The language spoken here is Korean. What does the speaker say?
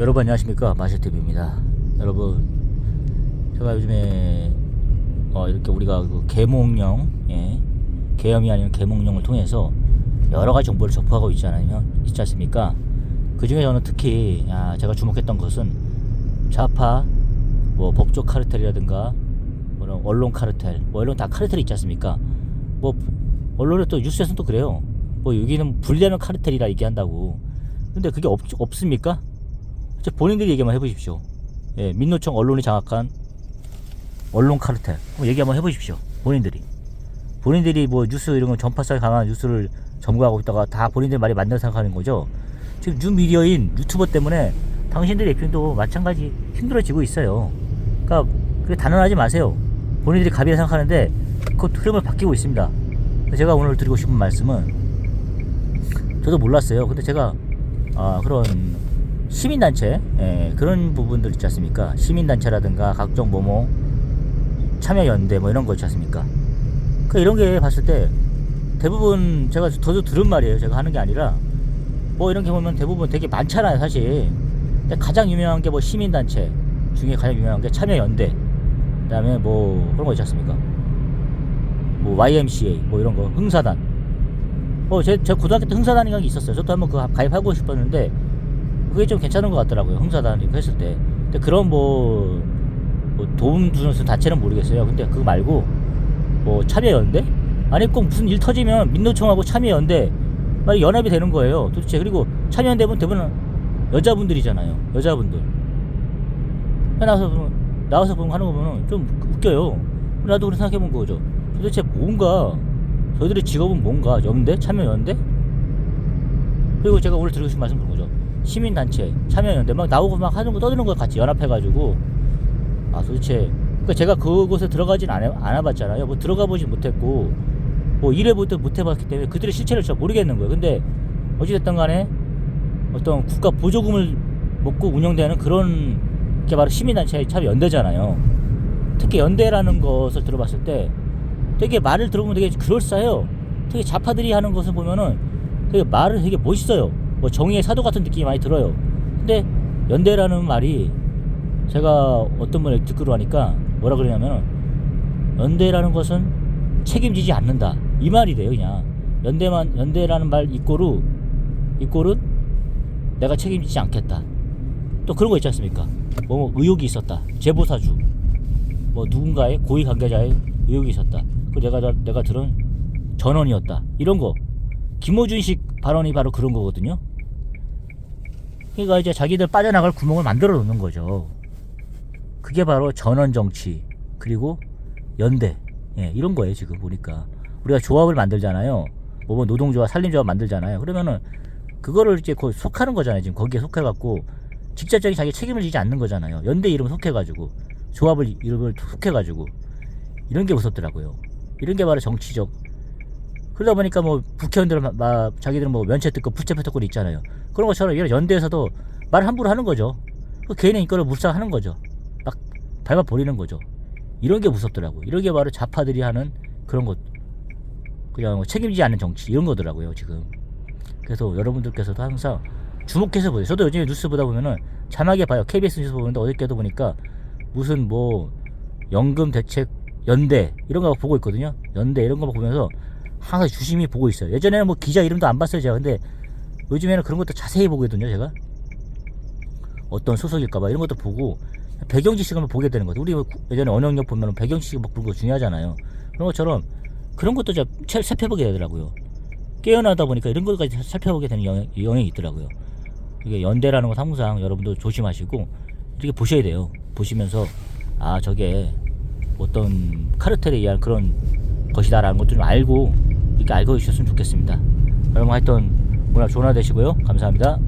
여러분 안녕하십니까? 마셔TV입니다. 여러분 제가 요즘에 어, 이렇게 우리가 그 계몽령 예, 계엄이 아닌 계몽령을 통해서 여러 가지 정보를 접하고 있잖아요 있지 않습니까? 그 중에 저는 특히 아, 제가 주목했던 것은 좌파 뭐 법조 카르텔이라든가 뭐 언론 카르텔 뭐 이런 다 카르텔이 있지 않습니까? 뭐 언론에 또 뉴스에서는 또 그래요. 뭐 여기는 불리하는 카르텔이라 얘기한다고. 근데 그게 없, 없습니까? 본인들이 얘기만 해보십시오. 예, 민노총 언론이 장악한 언론 카르텔. 얘기 한번 해보십시오. 본인들이. 본인들이 뭐 뉴스 이런 거 전파성이 강한 뉴스를 점거하고 있다가 다 본인들 말이 맞는 생각하는 거죠. 지금 뉴 미디어인 유튜버 때문에 당신들의 입장도 마찬가지 힘들어지고 있어요. 그러니까 그게 단언하지 마세요. 본인들이 갑이라 생각하는데 그 흐름을 바뀌고 있습니다. 제가 오늘 드리고 싶은 말씀은 저도 몰랐어요. 근데 제가 아, 그런 시민단체 예, 그런 부분들 있지 않습니까? 시민단체라든가 각종 뭐뭐 참여연대 뭐 이런 거 있지 않습니까? 그 이런 게 봤을 때 대부분 제가 저도 들은 말이에요. 제가 하는 게 아니라 뭐 이런 게 보면 대부분 되게 많잖아요, 사실. 근데 가장 유명한 게 뭐 시민단체 중에 가장 유명한 게 참여연대. 그다음에 뭐 그런 거 있지 않습니까? 뭐 YMCA 뭐 이런 거 흥사단. 어, 제, 제 고등학교 때 흥사단이라는 게 있었어요. 저도 한번 그거 가입하고 싶었는데 그게 좀 괜찮은 것 같더라고요. 흥사단 이거 했을 때. 근데 그런 뭐, 뭐 도움 주는 단체는 모르겠어요. 근데 그거 말고 뭐 참여연대? 아니 꼭 무슨 일 터지면 민노총하고 참여연대 막 연합이 되는 거예요. 도대체 그리고 참여연대분 대부분 여자분들이잖아요. 여자분들. 나와서 보면, 나와서 보면 하는 거 보면 좀 웃겨요. 나도 그렇게 생각해 본 거죠. 도대체 뭔가 저희들의 직업은 뭔가 연대? 참여연대? 그리고 제가 오늘 드리고 싶은 말씀 그런 거죠. 시민단체, 참여연대 막 나오고 막 하는 거 떠드는 거 같이 연합해가지고 아 도대체 그러니까 제가 그곳에 들어가진 않아, 않아봤잖아요. 뭐 들어가 보진 못했고 뭐 일해보도 못해봤기 때문에 그들의 실체를 잘 모르겠는 거예요. 근데 어찌됐든 간에 어떤 국가 보조금을 먹고 운영되는 그런 게 바로 시민단체 참여연대잖아요. 특히 연대라는 것을 들어봤을 때 되게 말을 들어보면 되게 그럴싸해요. 되게 좌파들이 하는 것을 보면은 되게 말을 되게 멋있어요. 뭐 정의의 사도 같은 느낌이 많이 들어요. 근데 연대라는 말이 제가 어떤 분을 듣기로 하니까 뭐라 그러냐면 연대라는 것은 책임지지 않는다. 이 말이 돼요, 그냥. 연대만 연대라는 말 이꼬르 이꼴은 내가 책임지지 않겠다. 또 그런 거 있지 않습니까? 뭐 의혹이 있었다. 제보사주. 뭐 누군가의 고위 관계자의 의혹이 있었다. 그 내가 내가 들은 전원이었다. 이런 거 김호준식 발언이 바로 그런 거거든요. 그러니까 이제 자기들 빠져나갈 구멍을 만들어 놓는 거죠. 그게 바로 전원 정치 그리고 연대 예, 이런 거예요 지금 보니까 우리가 조합을 만들잖아요. 뭐 노동조합, 산림조합 만들잖아요. 그러면은 그거를 이제 그 속하는 거잖아요. 지금 거기에 속해갖고 직접적인 자기 책임을 지지 않는 거잖아요. 연대 이름 속해가지고 조합을 이름을 속해가지고 이런 게 무섭더라고요. 이런 게 바로 정치적. 그러다 보니까 뭐 국회의원들 막, 막 자기들은 뭐 면책 듣고 부채 패턴권이 있잖아요. 그런 것처럼 이런 연대에서도 말 함부로 하는 거죠. 그 개인의 인권을 묵살하는 거죠. 막 밟아 버리는 거죠. 이런 게 무섭더라고. 이런 게 바로 좌파들이 하는 그런 것. 그냥 뭐 책임지지 않는 정치 이런 거더라고요 지금. 그래서 여러분들께서도 항상 주목해서 보세요. 저도 요즘에 뉴스 보다 보면은 자막에 봐요. KBS 뉴스 보는데 어저께도 보니까 무슨 뭐 연금 대책 연대 이런 거 보고 있거든요. 연대 이런 거 보면서 항상 주심히 보고 있어요. 예전에는 뭐 기자 이름도 안 봤어요 제가. 근데 요즘에는 그런 것도 자세히 보거든요 제가. 어떤 소속일까봐 이런 것도 보고 배경 지식을 보게 되는 거죠. 우리 예전에 언영역 보면 배경 지식 막 보는 거 중요하잖아요. 그런 것처럼 그런 것도 좀 살펴보게 되더라고요. 깨어나다 보니까 이런 것까지 살펴보게 되는 영향, 영향이 있더라고요. 이게 연대라는 건 항상 여러분도 조심하시고 이렇게 보셔야 돼요. 보시면서 아 저게 어떤 카르텔에 의한 그런 것이다라는 것도 좀 알고 이렇게 알고 있으셨으면 좋겠습니다. 여러분 하여튼 오늘 좋은 하루 되시고요. 감사합니다.